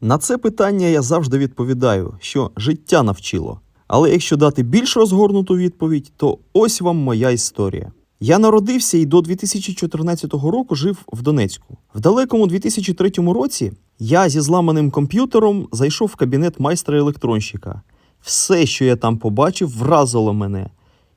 На це питання я завжди відповідаю, що життя навчило. Але якщо дати більш розгорнуту відповідь, то ось вам моя історія. Я народився і до 2014 року жив в Донецьку. В далекому 2003 році я зі зламаним комп'ютером зайшов в кабінет майстра електронщика. Все, що я там побачив, вразило мене.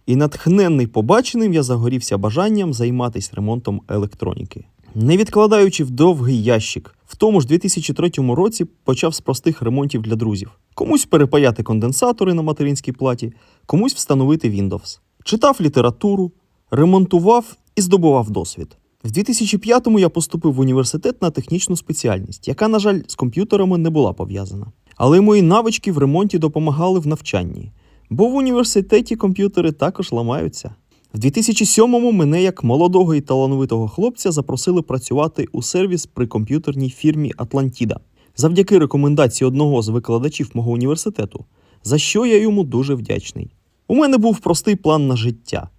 І натхненний побаченим, я загорівся бажанням займатися ремонтом електроніки. Не відкладаючи в довгий ящик, в тому ж 2003 році почав з простих ремонтів для друзів. Комусь перепаяти конденсатори на материнській платі, комусь встановити Windows. Читав літературу, ремонтував і здобував досвід. В 2005-му я поступив в університет на технічну спеціальність, яка, на жаль, з комп'ютерами не була пов'язана. Але мої навички в ремонті допомагали в навчанні, бо в університеті комп'ютери також ламаються. В 2007-му мене, як молодого і талановитого хлопця, запросили працювати у сервіс при комп'ютерній фірмі Атлантіда завдяки рекомендації одного з викладачів мого університету, за що я йому дуже вдячний. У мене був простий план на життя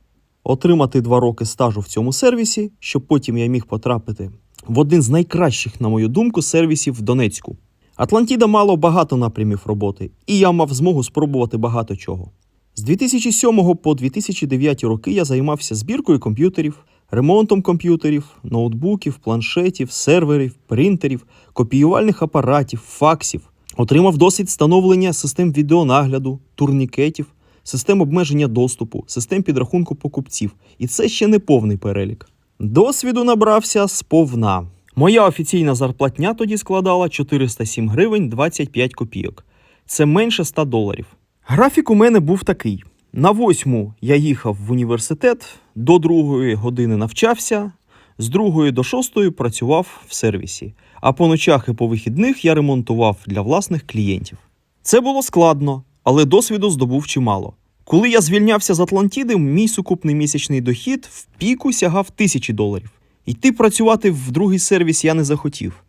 отримати два роки стажу в цьому сервісі, щоб потім я міг потрапити в один з найкращих, на мою думку, сервісів в Донецьку. Атлантіда мало багато напрямів роботи, і я мав змогу спробувати багато чого. З 2007 по 2009 роки я займався збіркою комп'ютерів, ремонтом комп'ютерів, ноутбуків, планшетів, серверів, принтерів, копіювальних апаратів, факсів. Отримав досвід встановлення систем відеонагляду, турнікетів, систем обмеження доступу, систем підрахунку покупців. І це ще не повний перелік. Досвіду набрався сповна. Моя офіційна зарплатня тоді складала 407 гривень 25 копійок. Це менше 100 доларів. Графік у мене був такий: на восьму я їхав в університет, до другої години навчався, з другої до шостої працював в сервісі, а по ночах і по вихідних я ремонтував для власних клієнтів. Це було складно, але досвіду здобув чимало. Коли я звільнявся з Атлантіди, мій сукупний місячний дохід в піку сягав тисячі доларів. Йти працювати в другий сервіс я не захотів,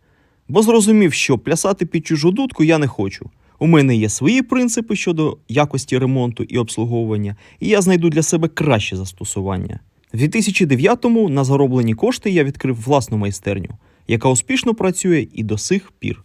бо зрозумів, що плясати під чужу дудку я не хочу. У мене є свої принципи щодо якості ремонту і обслуговування, і я знайду для себе краще застосування. В 2009-му на зароблені кошти я відкрив власну майстерню, яка успішно працює і до сих пір.